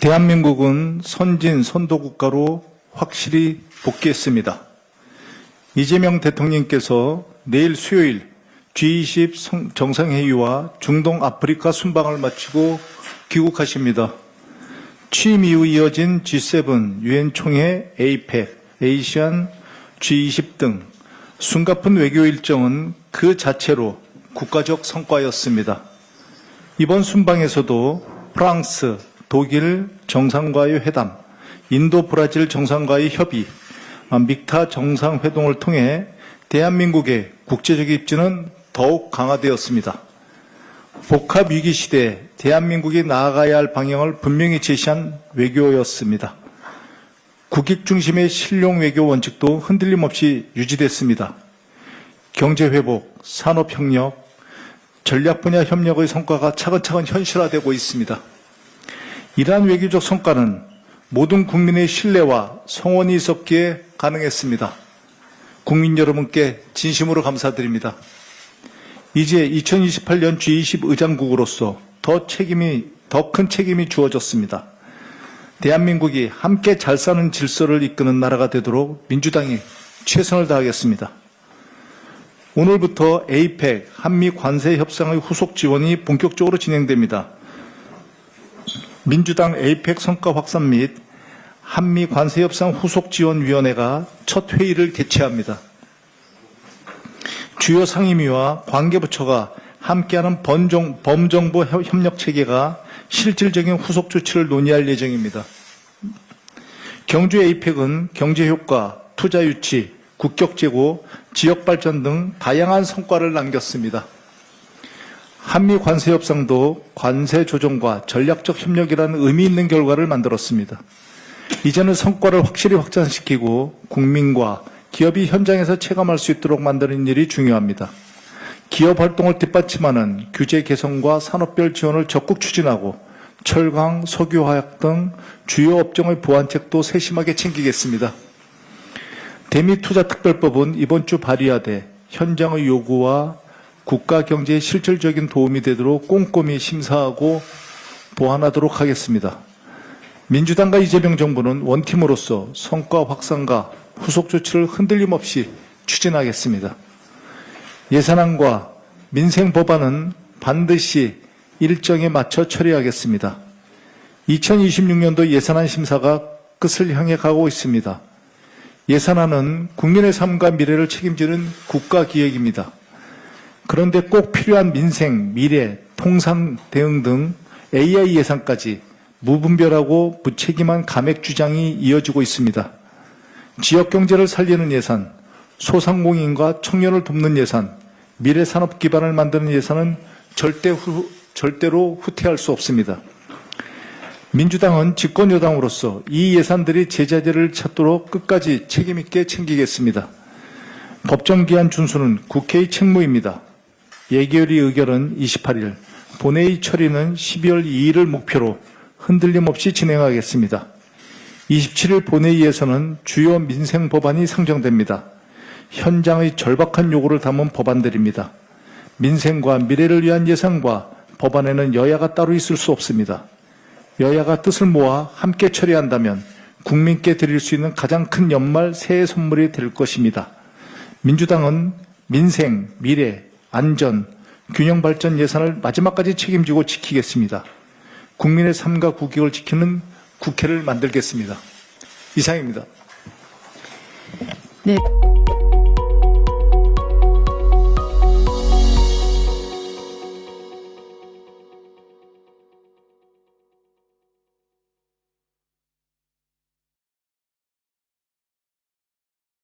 대한민국은 선진 선도 국가로 확실히 복귀했습니다. 이재명 대통령께서 내일 수요일 G20 성- 정상회의와 중동 아프리카 순방을 마치고 귀국하십니다. 취임 이후 이어진 G7, 유엔 총회, APEC, ASEAN, G20 등 숨가쁜 외교 일정은 그 자체로 국가적 성과였습니다. 이번 순방에서도 프랑스, 독일 정상과의 회담, 인도 브라질 정상과의 협의, 아, 믹타 정상회동을 통해 대한민국의 국제적 입지는 더욱 강화되었습니다. 복합 위기 시대에 대한민국이 나아가야 할 방향을 분명히 제시한 외교였습니다. 국익 중심의 실용 외교 원칙도 흔들림 없이 유지됐습니다. 경제 회복, 산업 협력, 전략 분야 협력의 성과가 차근차근 현실화되고 있습니다. 이러한 외교적 성과는 모든 국민의 신뢰와 성원이 있었기에 가능했습니다. 국민 여러분께 진심으로 감사드립니다. 이제 2028년 G20 의장국으로서 더 책임이, 더 큰 책임이 주어졌습니다. 대한민국이 함께 잘 사는 질서를 이끄는 나라가 되도록 민주당이 최선을 다하겠습니다. 오늘부터 APEC 한미 관세 협상의 후속 지원이 본격적으로 진행됩니다. 민주당 APEC 성과 확산 및 한미 관세 협상 후속 지원 위원회가 첫 회의를 개최합니다. 주요 상임위와 관계부처가 함께하는 번정, 범정부 협력 체계가 실질적인 후속 조치를 논의할 예정입니다. 경주 에이펙은 경제 효과, 투자 유치, 국격 제고, 지역 발전 등 다양한 성과를 남겼습니다. 한미 관세 협상도 관세 조정과 전략적 협력이라는 의미 있는 결과를 만들었습니다. 이제는 성과를 확실히 확장시키고 국민과 기업이 현장에서 체감할 수 있도록 만드는 일이 중요합니다. 기업 활동을 뒷받침하는 규제 개선과 산업별 지원을 적극 추진하고 철강, 석유화학 등 주요 업종의 보완책도 세심하게 챙기겠습니다. 대미투자특별법은 이번 주 발의하되 현장의 요구와 국가 경제에 실질적인 도움이 되도록 꼼꼼히 심사하고 보완하도록 하겠습니다. 민주당과 이재명 정부는 원팀으로서 성과 확산과 후속 조치를 흔들림 없이 추진하겠습니다. 예산안과 민생 법안은 반드시 일정에 맞춰 처리하겠습니다. 2026년도 예산안 심사가 끝을 향해 가고 있습니다. 예산안은 국민의 삶과 미래를 책임지는 국가 기획입니다. 그런데 꼭 필요한 민생, 미래, 통상 대응 등 AI 예산까지 무분별하고 무책임한 감액 주장이 이어지고 있습니다. 지역 경제를 살리는 예산, 소상공인과 청년을 돕는 예산, 미래 산업 기반을 만드는 예산은 절대 후, 절대로 후퇴할 수 없습니다. 민주당은 집권 여당으로서 이 예산들이 제자리를 찾도록 끝까지 책임 있게 챙기겠습니다. 법정 기한 준수는 국회의 책무입니다. 예결위 의결은 28일, 본회의 처리는 12월 2일을 목표로 흔들림 없이 진행하겠습니다. 27일 본회의에서는 주요 민생 법안이 상정됩니다. 현장의 절박한 요구를 담은 법안들입니다. 민생과 미래를 위한 예산과 법안에는 여야가 따로 있을 수 없습니다. 여야가 뜻을 모아 함께 처리한다면 국민께 드릴 수 있는 가장 큰 연말 새해 선물이 될 것입니다. 민주당은 민생, 미래, 안전, 균형 발전 예산을 마지막까지 책임지고 지키겠습니다. 국민의 삶과 국익을 지키는 국회를 만들겠습니다. 이상입니다. 네.